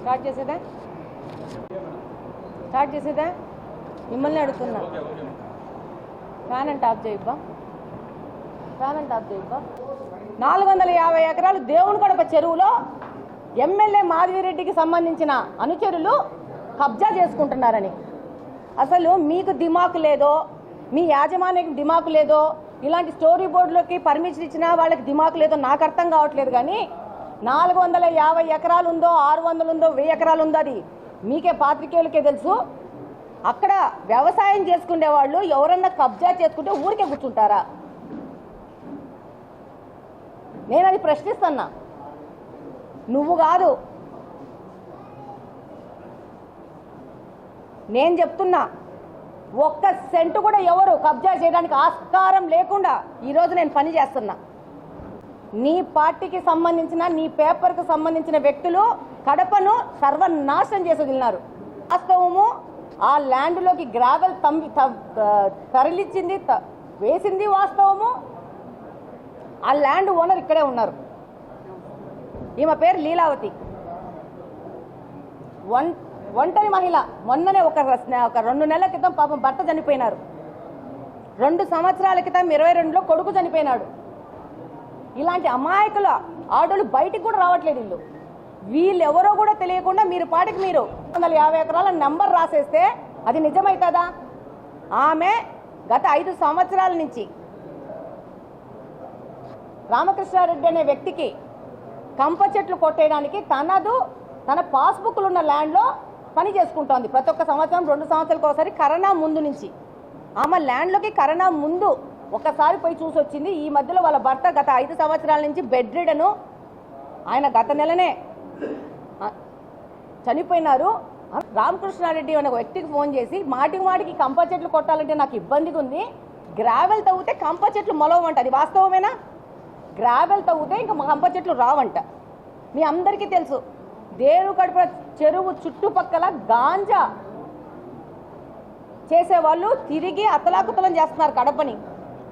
Start చేసేదా? Start చేసేదా? మిమ్మల్ని అడుగుతున్నా. ఫ్యాన్ అండ్ టాప్ చేయబ్బా ఫ్యాన్ అండ్ టాప్ చేయబ్బా నాలుగు వందల యాభై ఎకరాలు దేవుని కడప చెరువులో ఎమ్మెల్యే మాధవిరెడ్డికి సంబంధించిన అనుచరులు కబ్జా చేసుకుంటున్నారని. అసలు మీకు దిమాకు లేదో మీ యాజమాన్యానికి దిమాకు లేదో ఇలాంటి స్టోరీ బోర్డులోకి పర్మిషన్ ఇచ్చినా వాళ్ళకి దిమాకు లేదో నాకు అర్థం కావట్లేదు కానీ నాలుగు వందల యాభై ఎకరాలు ఉందో ఆరు వందలు ఉందో వెయ్యి ఎకరాలు ఉందో అది. మీకే పాత్రికేయులకే తెలుసు. అక్కడ వ్యవసాయం చేసుకునే వాళ్ళు ఎవరన్నా కబ్జా చేసుకుంటే ఊరికే కూర్చుంటారా? నేను అది ప్రశ్నిస్తున్నా. నువ్వు కాదు. నేను చెప్తున్నా ఒక్క సెంటు కూడా ఎవరు కబ్జా చేయడానికి ఆస్కారం లేకుండా ఈరోజు నేను పని చేస్తున్నా. నీ పార్టీకి సంబంధించిన నీ పేపర్కు సంబంధించిన వ్యక్తులు కడపను సర్వనాశనం చేసి వదిలినారు వాస్తవము ఆ ల్యాండ్లోకి గ్రావెల్ తమ్మి తరలిచ్చింది త- వేసింది వాస్తవము. ఆ ల్యాండ్ ఓనర్ ఇక్కడే ఉన్నారు. ఈమె పేరు లీలావతి. ఒం ఒంటరి మహిళ. మొన్ననే ఒక ఒక రెండు నెలల క్రితం పాపం భర్త చనిపోయినారు. రెండు సంవత్సరాల క్రితం ఇరవై రెండులో కొడుకు చనిపోయినాడు. ఇలాంటి అమాయకుల ఆటోలు బయటికి కూడా రావట్లేదు ఇల్లు వీళ్ళెవరో కూడా తెలియకుండా మీరు పాటికి మీరు వందల యాభై ఎకరాల నంబర్ రాసేస్తే అది నిజమవుతుందా ఆమె గత ఐదు సంవత్సరాల నుంచి రామకృష్ణారెడ్డి అనే వ్యక్తికి కంప చెట్లు కొట్టేయడానికి తనదు తన పాస్బుక్లు ఉన్న ల్యాండ్లో పని చేసుకుంటోంది. ప్రతి ఒక్క సంవత్సరం రెండు సంవత్సరాలకు ఒకసారి కరోనా ముందు నుంచి. ఆమె ల్యాండ్లోకి కరోనా ముందు ఒకసారి పోయి చూసి వచ్చింది. ఈ మధ్యలో వాళ్ళ భర్త గత ఐదు సంవత్సరాల నుంచి బెడ్ రిడను ఆయన గత నెలనే చనిపోయినారు. రామకృష్ణారెడ్డి అనే వ్యక్తికి ఫోన్ చేసి మాటికి మాటికి కంప చెట్లు కొట్టాలంటే నాకు ఇబ్బందిగా ఉంది. గ్రావెల్ తవ్వితే కంప చెట్లు మొలవంట అది వాస్తవమేనా? గ్రావెల్ తవ్వితే ఇంకా కంప చెట్లు రావంట. మీ అందరికీ తెలుసు దేరు కడుపు చెరువు చుట్టుపక్కల గాంజా చేసేవాళ్ళు తిరిగి అతలాకుతలం చేస్తున్నారు కడపని.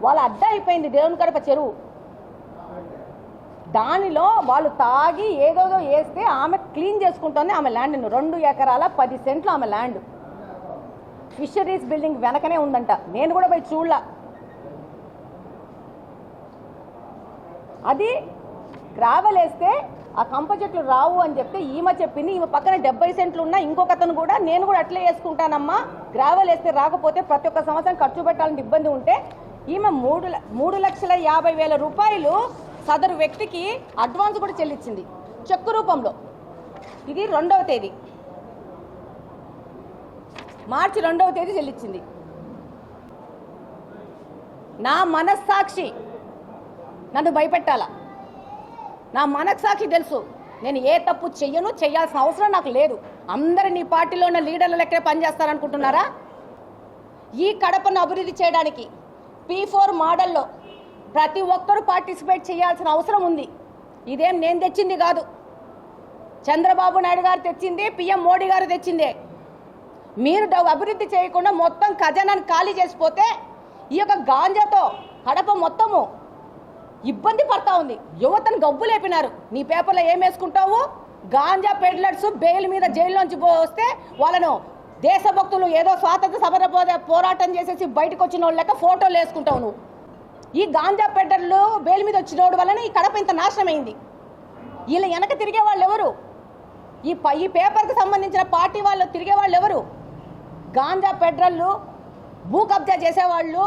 వాళ్ళ అడ్డ అయిపోయింది దేవుని కడప చెరువు. దానిలో వాళ్ళు తాగి ఏదోదో వేస్తే ఆమె క్లీన్ చేసుకుంటుంది ఆమె ల్యాండ్ను రెండు ఎకరాల పది సెంట్లు ఆమె ల్యాండ్. ఫిషరీస్ బిల్డింగ్ వెనకనే ఉందంట. నేను కూడా పోయి చూడలా. అది గ్రావెల్ వేస్తే ఆ కంప చెట్లు రావు అని చెప్తే ఈమె చెప్పింది ఈమె పక్కన డెబ్బై సెంట్లు ఉన్నా ఇంకొక అతను కూడా నేను కూడా అట్లే వేసుకుంటానమ్మా. గ్రావెల్ వేస్తే రాకపోతే ప్రతి ఒక్క సంవత్సరం ఖర్చు పెట్టాలని ఇబ్బంది ఉంటే ఈమె మూడు ల- మూడు లక్షల యాభై వేల రూపాయలు సదరు వ్యక్తికి అడ్వాన్స్ కూడా చెల్లించింది. చెక్కు రూపంలో. ఇది రెండవ తేదీ. మార్చి రెండవ తేదీ చెల్లించింది. నా మనస్సాక్షి నన్ను భయపెట్టాలా. నా మనస్సాక్షి తెలుసు. నేను ఏ తప్పు చెయ్యను చేయాల్సిన అవసరం నాకు లేదు. అందరు నీ పార్టీలో ఉన్న లీడర్ల లెక్కనే పనిచేస్తారనుకుంటున్నారా? ఈ కడపను అభివృద్ధి చేయడానికి పీ ఫోర్ మోడల్లో ప్రతి ఒక్కరూ పార్టిసిపేట్ చేయాల్సిన అవసరం ఉంది. ఇదేం నేను తెచ్చింది కాదు. చంద్రబాబు నాయుడు గారు తెచ్చింది పిఎం మోడీ గారు తెచ్చిందే. మీరు డబ్బు అభివృద్ధి చేయకుండా మొత్తం ఖజానాన్ని ఖాళీ చేసిపోతే ఈ యొక్క గాంజాతో కడప మొత్తము ఇబ్బంది పడతా ఉంది. యువతను గబ్బు లేపినారు. నీ పేపర్లో ఏం వేసుకుంటావు? గాంజా పెడ్లర్స్ బెయిల్ మీద జైల్లోంచి పో- వస్తే వాళ్ళను దేశభక్తులు ఏదో స్వాతంత్ర సమర పోరాటం చేసేసి బయటకు వచ్చిన వాళ్ళ లెక్క ఫోటోలు వేసుకుంటావు నువ్వు. ఈ గాంజా పెడ్డర్లు బెయిల్ మీద వచ్చినోడు వలన ఈ కడప ఇంత నాశనమైంది. వీళ్ళ వెనక తిరిగే వాళ్ళు ఎవరు? ఈ ఈ పేపర్కి సంబంధించిన పార్టీ వాళ్ళు తిరిగే వాళ్ళు ఎవరు? గాంజా పెడ్రళ్ళు భూ కబ్జా చేసేవాళ్ళు.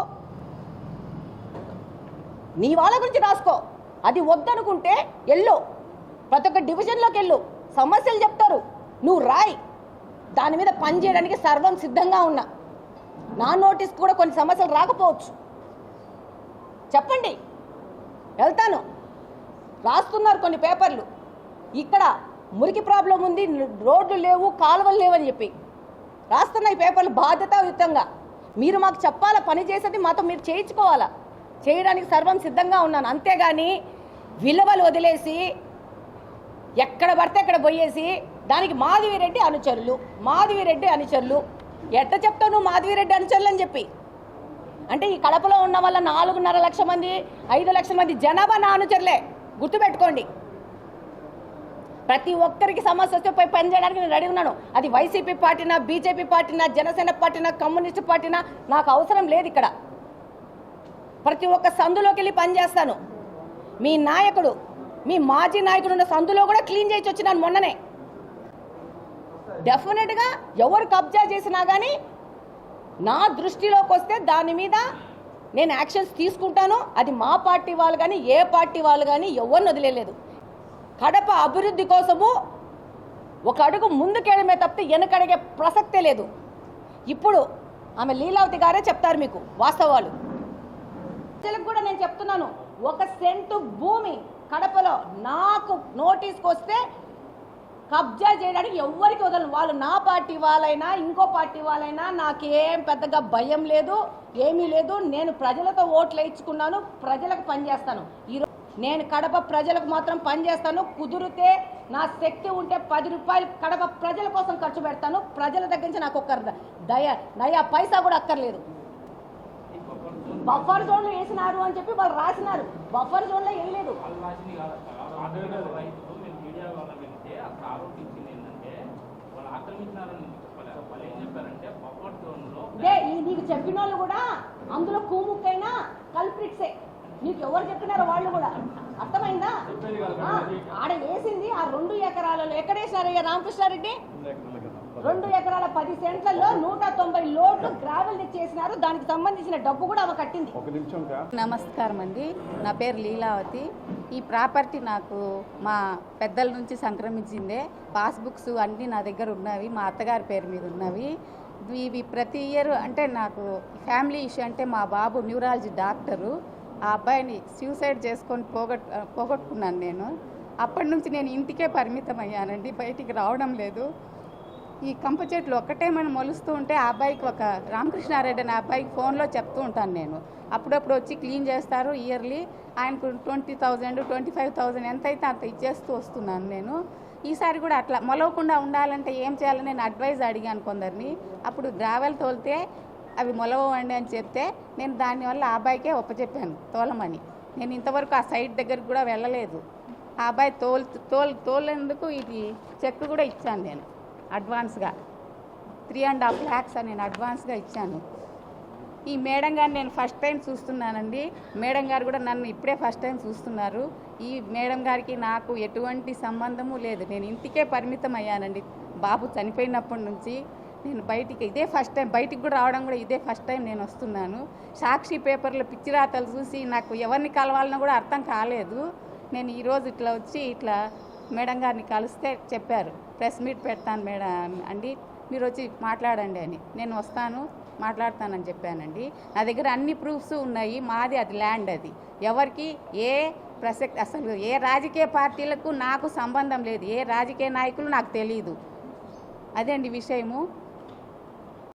నీ వాళ్ళ గురించి రాసుకో. అది వద్దనుకుంటే ఎల్లు. ప్రతి ఒక్క డివిజన్లోకి వెళ్ళు సమస్యలు చెప్తారు. నువ్వు రాయి. దాని మీద పని చేయడానికి సర్వం సిద్ధంగా ఉన్నా. నా నోటీస్ కూడా కొన్ని సమస్యలు రాకపోవచ్చు. చెప్పండి. వెళ్తాను. రాస్తున్నారు కొన్ని పేపర్లు. ఇక్కడ మురికి ప్రాబ్లం ఉంది రోడ్లు లేవు కాలువలు లేవని చెప్పి. రాస్తున్న ఈ పేపర్లు బాధ్యతాయుతంగా. మీరు మాకు చెప్పాలా పని చేసేది మాతో మీరు చేయించుకోవాలా? చేయడానికి సర్వం సిద్ధంగా ఉన్నాను. అంతేగాని విలువలు వదిలేసి ఎక్కడ పడితే అక్కడ పోయేసి దానికి మాధవిరెడ్డి అనుచరులు. మాధవిరెడ్డి అనుచరులు. ఎట్ట చెప్తావు నువ్వు మాధవిరెడ్డి అనుచరులు అని చెప్పి? అంటే ఈ కడపలో ఉన్న వల్ల నాలుగున్నర లక్షల మంది ఐదు లక్షల మంది జనాభా నా అనుచరులే. గుర్తుపెట్టుకోండి. ప్రతి ఒక్కరికి సమస్య వస్తే పోయి పని చేయడానికి నేను రెడీ ఉన్నాను. అది వైసీపీ పార్టీనా బీజేపీ పార్టీనా జనసేన పార్టీనా కమ్యూనిస్ట్ పార్టీనా? నాకు అవసరం లేదు ఇక్కడ. ప్రతి ఒక్క సందులోకి వెళ్ళి పని చేస్తాను. మీ నాయకుడు మీ మాజీ నాయకుడు ఉన్న సందులో కూడా క్లీన్ చేయించి వచ్చినాను మొన్ననే. డెఫినెట్గా ఎవరు కబ్జా చేసినా కానీ నా దృష్టిలోకి వస్తే దాని మీద నేను యాక్షన్స్ తీసుకుంటాను. అది మా పార్టీ వాళ్ళు కానీ ఏ పార్టీ వాళ్ళు కానీ ఎవరిని వదిలేదు కడప అభివృద్ధి కోసము ఒక అడుగు ముందుకెళ్ళమే తప్పితే వెనకడిగే ప్రసక్తే లేదు. ఇప్పుడు ఆమె లీలావతి గారే చెప్తారు మీకు వాస్తవాలు. ప్రజలకు కూడా నేను చెప్తున్నాను ఒక సెంటు భూమి కడపలో నాకు నోటీస్కి వస్తే కబ్జా చేయడానికి ఎవ్వరికి వదలను వాళ్ళు నా పార్టీ వాళ్ళైనా ఇంకో పార్టీ వాళ్ళైనా నాకేం పెద్దగా భయం లేదు ఏమీ లేదు నేను ప్రజలతో ఓట్లు వేయించుకున్నాను ప్రజలకు పనిచేస్తాను ఈరోజు నేను కడప ప్రజలకు మాత్రం పనిచేస్తాను కుదిరితే నా శక్తి ఉంటే పది రూపాయలు కడప ప్రజల కోసం ఖర్చు పెడతాను ప్రజల దగ్గర నుంచి నాకు ఒక్క దయ నయా పైసా కూడా అక్కర్లేదు బఫర్ జోన్లో వేసినారు అని చెప్పి వాళ్ళు రాసినారు బఫర్ జోన్లో వెళ్ళలేదు అక్కడ ఆరోపించింది ఏంటంటే వాళ్ళు ఆక్రమించినారని చెప్పలేదు వాళ్ళు ఏం చెప్పారంటే బఫర్ జోన్లో నీకు చెప్పిన వాళ్ళు కూడా అందులో కూముక్కైనా కల్ప్రిట్సే నీకు ఎవరు చెప్పినారో వాళ్ళు కూడా. అర్థమైందా? ఆడ వేసింది ఆ రెండు ఎకరాలలో ఎక్కడ వేసినారయ్యా రామకృష్ణారెడ్డి? రెండు ఎకరాల పది సెంట్లలో నూట తొంభై లోడ్లు గ్రావెల్ తెచ్చేసినారు. దానికి సంబంధించిన డబ్బు కూడా ఆమె కట్టింది. ఒక నిమిషం కా? నమస్కారం అండి. నా పేరు లీలావతి. ఈ ప్రాపర్టీ నాకు మా పెద్దల నుంచి సంక్రమించిందే. పాస్బుక్స్ అన్నీ నా దగ్గర ఉన్నవి మా అత్తగారి పేరు మీద ఉన్నవి. ఇవి ప్రతి ఇయర్ అంటే నాకు ఫ్యామిలీ ఇష్యూ అంటే మా బాబు న్యూరాలజీ డాక్టరు. ఆ అబ్బాయిని సూసైడ్ చేసుకొని పోగొట్ పోగొట్టుకున్నాను నేను. అప్పటి నుంచి నేను ఇంటికే పరిమితం అయ్యానండి బయటికి రావడం లేదు. ఈ కంప చెట్లు ఒక్కటే మనం మొలుస్తూ ఉంటే ఆ అబ్బాయికి ఒక రామకృష్ణారెడ్డి అనే అబ్బాయికి ఫోన్లో చెప్తూ ఉంటాను నేను. అప్పుడప్పుడు వచ్చి క్లీన్ చేస్తారు ఇయర్లీ. ఆయనకు twenty thousand twenty five thousand ఎంత అయితే అంత ఇచ్చేస్తూ వస్తున్నాను నేను. ఈసారి కూడా అట్లా మొలవకుండా ఉండాలంటే ఏం చేయాలని నేను అడ్వైజ్ అడిగాను కొందరిని. అప్పుడు గ్రావెల్ తోలితే అవి మొలవండి అని చెప్తే నేను దానివల్ల ఆ అబ్బాయికే ఒప్పచెప్పాను తోలమని. నేను ఇంతవరకు ఆ సైట్ దగ్గరికి కూడా వెళ్ళలేదు. ఆ అబ్బాయి తోలు తోలు తోలేందుకు ఇది చెక్ కూడా ఇచ్చాను నేను. అడ్వాన్స్గా. త్రీ అండ్ హాఫ్ ల్యాక్స్ అని నేను అడ్వాన్స్గా ఇచ్చాను. ఈ మేడం గారిని నేను ఫస్ట్ టైం చూస్తున్నానండి. మేడం గారు కూడా నన్ను ఇప్పుడే ఫస్ట్ టైం చూస్తున్నారు. ఈ మేడం గారికి నాకు ఎటువంటి సంబంధము లేదు. నేను ఇంటికే పరిమితం అయ్యానండి. బాబు చనిపోయినప్పటి నుంచి నేను బయటికి ఇదే ఫస్ట్ టైం బయటికి కూడా రావడం కూడా ఇదే ఫస్ట్ టైం నేను వస్తున్నాను. సాక్షి పేపర్లో పిచ్చి రాతలు చూసి నాకు ఎవరిని కలవాలన్నా కూడా అర్థం కాలేదు. నేను ఈరోజు ఇట్లా వచ్చి ఇట్లా మేడం గారిని కలిస్తే చెప్పారు. ప్రెస్ మీట్ పెడతాను మేడం. అండి మీరు వచ్చి మాట్లాడండి అని. నేను వస్తాను మాట్లాడతానని చెప్పానండి. నా దగ్గర అన్ని ప్రూఫ్స్ ఉన్నాయి. మాది అది ల్యాండ్ అది. ఎవరికి ఏ ప్రసక్తి అసలు ఏ రాజకీయ పార్టీలకు నాకు సంబంధం లేదు. ఏ రాజకీయ నాయకులు నాకు తెలియదు అదే అండి విషయము.